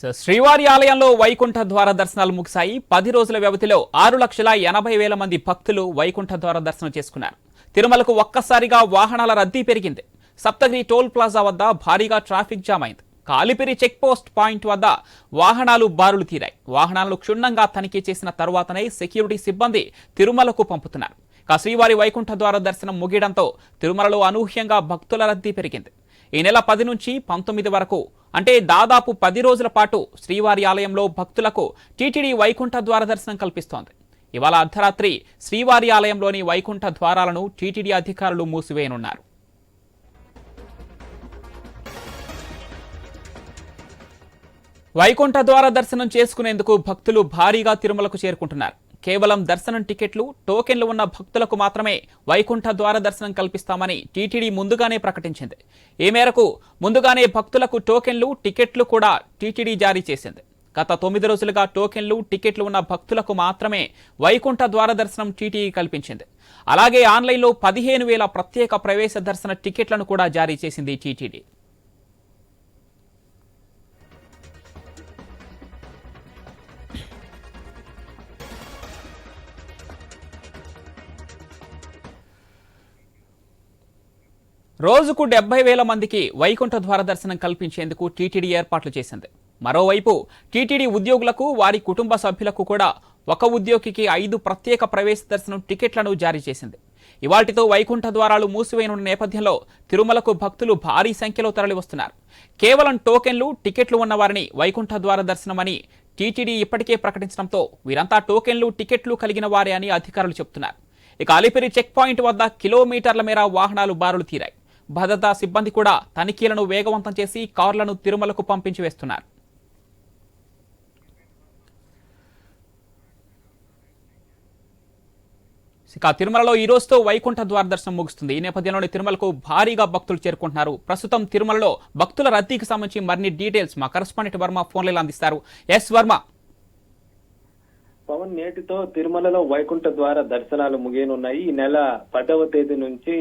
So శ్రీవారి ఆలయంలో వైకుంఠ ద్వార దర్శనాలు ముగిశాయి. పది రోజుల వ్యవధిలో ఆరు లక్షల ఎనభై వేల మంది భక్తులు వైకుంఠ ద్వార దర్శనం చేసుకున్నారు. తిరుమలకు ఒక్కసారిగా వాహనాల రద్దీ పెరిగింది. సప్తగిరి టోల్ ప్లాజా వద్ద భారీగా ట్రాఫిక్ జామ్ అయింది. కాలిపిరి చెక్ పోస్ట్ పాయింట్ వద్ద వాహనాలు బారులు తీరాయి. వాహనాలను క్షుణ్ణంగా తనిఖీ చేసిన తరువాతనే సెక్యూరిటీ సిబ్బంది తిరుమలకు పంపుతున్నారు. ఇక శ్రీవారి వైకుంఠ ద్వార దర్శనం ముగియడంతో తిరుమలలో అనూహ్యంగా భక్తుల రద్దీ పెరిగింది. ఈ నెల పది నుంచి పంతొమ్మిది వరకు అంటే దాదాపు పది రోజుల పాటు శ్రీవారి ఆలయంలో భక్తులకు టీటీడీ వైకుంఠ ద్వార దర్శనం కల్పిస్తోంది. ఇవాళ అర్ధరాత్రి శ్రీవారి ఆలయంలోని వైకుంఠ ద్వారాలను టీటీడీ అధికారులు మూసివేయనున్నారు. వైకుంఠ ద్వార దర్శనం చేసుకునేందుకు భక్తులు భారీగా తిరుమలకు చేరుకుంటున్నారు. కేవలం దర్శనం టికెట్లు టోకెన్లు ఉన్న భక్తులకు మాత్రమే వైకుంఠ ద్వార దర్శనం కల్పిస్తామని టీటీడీ ముందుగానే ప్రకటించింది. ఈ మేరకు ముందుగానే భక్తులకు టోకెన్లు టికెట్లు కూడా టీటీడీ జారీ చేసింది. గత తొమ్మిది రోజులుగా టోకెన్లు టికెట్లు ఉన్న భక్తులకు మాత్రమే వైకుంఠ ద్వార దర్శనం టీటీడీ కల్పించింది. అలాగే ఆన్లైన్లో పదిహేను వేల ప్రత్యేక ప్రవేశ దర్శన టికెట్లను కూడా జారీ చేసింది టీటీడీ. రోజుకు డెబ్బై వేల మందికి వైకుంఠ ద్వార దర్శనం కల్పించేందుకు టీటీడీ ఏర్పాట్లు చేసింది. మరోవైపు టీటీడీ ఉద్యోగులకు వారి కుటుంబ సభ్యులకు కూడా ఒక ఉద్యోగికి ఐదు ప్రత్యేక ప్రవేశ దర్శనం టికెట్లను జారీ చేసింది. ఇవాటితో వైకుంఠ ద్వారాలు మూసివేయనున్న నేపథ్యంలో తిరుమలకు భక్తులు భారీ సంఖ్యలో తరలివస్తున్నారు. కేవలం టోకెన్లు టికెట్లు ఉన్నవారిని వైకుంఠ ద్వార దర్శనమని టీటీడీ ఇప్పటికే ప్రకటించడంతో వీరంతా టోకెన్లు టికెట్లు కలిగిన వారే అని అధికారులు చెబుతున్నారు. ఇక అలిపిరి చెక్ పాయింట్ వద్ద కిలోమీటర్ల మేర వాహనాలు బారులు తీరాయి. భద్రతా సిబ్బంది కూడా తనిఖీలను వేగవంతం చేసి కార్లను తిరుమలకు పంపించి వేస్తున్నారు ఇక తిరుమలలో ఈ రోజుతో వైకుంఠ ద్వార దర్శనం ముగుస్తుంది. ఈ నేపథ్యంలోనే తిరుమలకు భారీగా భక్తులు చేరుకుంటున్నారు. ప్రస్తుతం తిరుమలలో భక్తుల రద్దీకి సంబంధించి మరిన్ని డీటెయిల్స్ మా కరస్పాండెంట్ వర్మ ఫోన్లలో అందిస్తారు. ఎస్ వర్మ. పవన్ నేటితో తిరుమలలో వైకుంఠ ద్వార దర్శనాలు ముగియనున్నాయి. ఈ నెల పదవ తేదీ నుంచి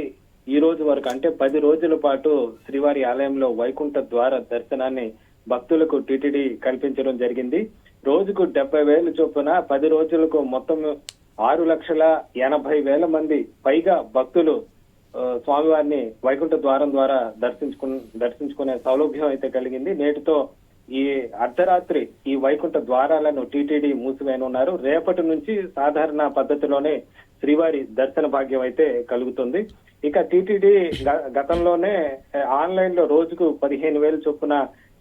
ఈ రోజు వరకు అంటే పది రోజుల పాటు శ్రీవారి ఆలయంలో వైకుంఠ ద్వార దర్శనాన్ని భక్తులకు టిటిడి కల్పించడం జరిగింది. రోజుకు డెబ్బై వేలు చొప్పున పది రోజులకు మొత్తం ఆరు లక్షల ఎనభై వేల మంది పైగా భక్తులు స్వామివారిని వైకుంఠ ద్వారం ద్వారా దర్శించుకు దర్శించుకునే సౌలభ్యం అయితే కలిగింది. నేటితో ఈ అర్ధరాత్రి ఈ వైకుంఠ ద్వారాలను టీటీడీ మూసివేయనున్నారు. రేపటి నుంచి సాధారణ పద్ధతిలోనే శ్రీవారి దర్శన భాగ్యం అయితే కలుగుతుంది ఇక టీటీడీ గతంలోనే ఆన్లైన్లో రోజుకు పదిహేను వేలు చొప్పున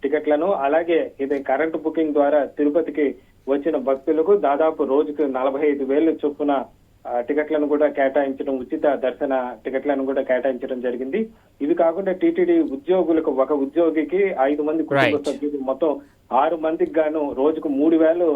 టికెట్లను అలాగే ఇది కరెంటు బుకింగ్ ద్వారా తిరుపతికి వచ్చిన భక్తులకు దాదాపు రోజుకు నలభై ఐదు వేలు చొప్పున టికెట్లను కూడా కేటాయించడం ఉచిత దర్శన టికెట్లను కూడా కేటాయించడం జరిగింది ఇవి కాకుండా టీటీడీ ఉద్యోగులకు ఒక ఉద్యోగికి ఐదు మంది కుటుంబ. సభ్యులు మొత్తం ఆరు మందికి గాను రోజుకు మూడు వేలు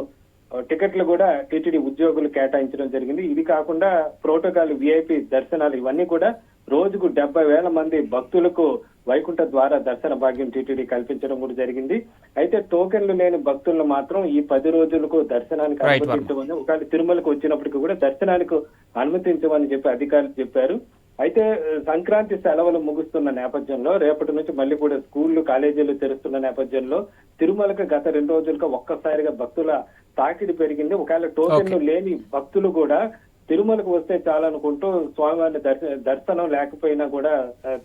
టికెట్లు కూడా టీటీడీ ఉద్యోగులు కేటాయించడం జరిగింది. ఇది కాకుండా ప్రోటోకాల్ విఐపి దర్శనాలు ఇవన్నీ కూడా రోజుకు డెబ్బై వేల మంది భక్తులకు వైకుంఠ ద్వార దర్శన భాగ్యం టీటీడీ కల్పించడం కూడా జరిగింది. అయితే టోకెన్లు లేని భక్తులను మాత్రం ఈ పది రోజులకు దర్శనానికి. అనుమతించమని ఒకవేళ తిరుమలకు వచ్చినప్పటికీ కూడా దర్శనానికి అనుమతించమని చెప్పి అధికారులు చెప్పారు. అయితే సంక్రాంతి సెలవులు ముగుస్తున్న నేపథ్యంలో రేపటి నుంచి మళ్ళీ కూడా స్కూళ్ళు కాలేజీలు తెరుస్తున్న నేపథ్యంలో తిరుమలకు గత రెండు రోజులుగా ఒక్కసారిగా భక్తుల తాకిడి పెరిగింది. ఒకవేళ టోకెన్లు లేని భక్తులు కూడా తిరుమలకు వస్తే చాలనుకుంటూ స్వామివారిని దర్శ దర్శనం లేకపోయినా కూడా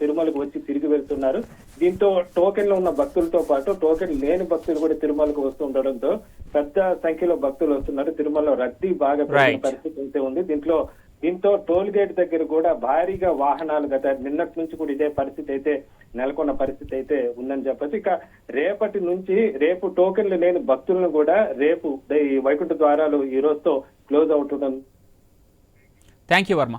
తిరుమలకు వచ్చి తిరిగి వెళ్తున్నారు. దీంతో టోకెన్లు ఉన్న భక్తులతో పాటు టోకెన్ లేని భక్తులు కూడా తిరుమలకు వస్తుండడంతో పెద్ద సంఖ్యలో భక్తులు వస్తున్నారు. తిరుమలలో రద్దీ బాగా. పరిస్థితి అయితే ఉంది. దీంట్లో దీంతో టోల్ గేట్ దగ్గర కూడా భారీగా వాహనాలు గత నిన్నటి నుంచి కూడా ఇదే పరిస్థితి అయితే నెలకొన్న పరిస్థితి అయితే ఉందని చెప్పచ్చు. ఇక రేపటి నుంచి రేపు టోకెన్లు లేని భక్తులను కూడా రేపు ఈ వైకుంఠ ద్వారాలు ఈ రోజుతో క్లోజ్ అవుతుందని థ్యాంక్ యూ వర్మ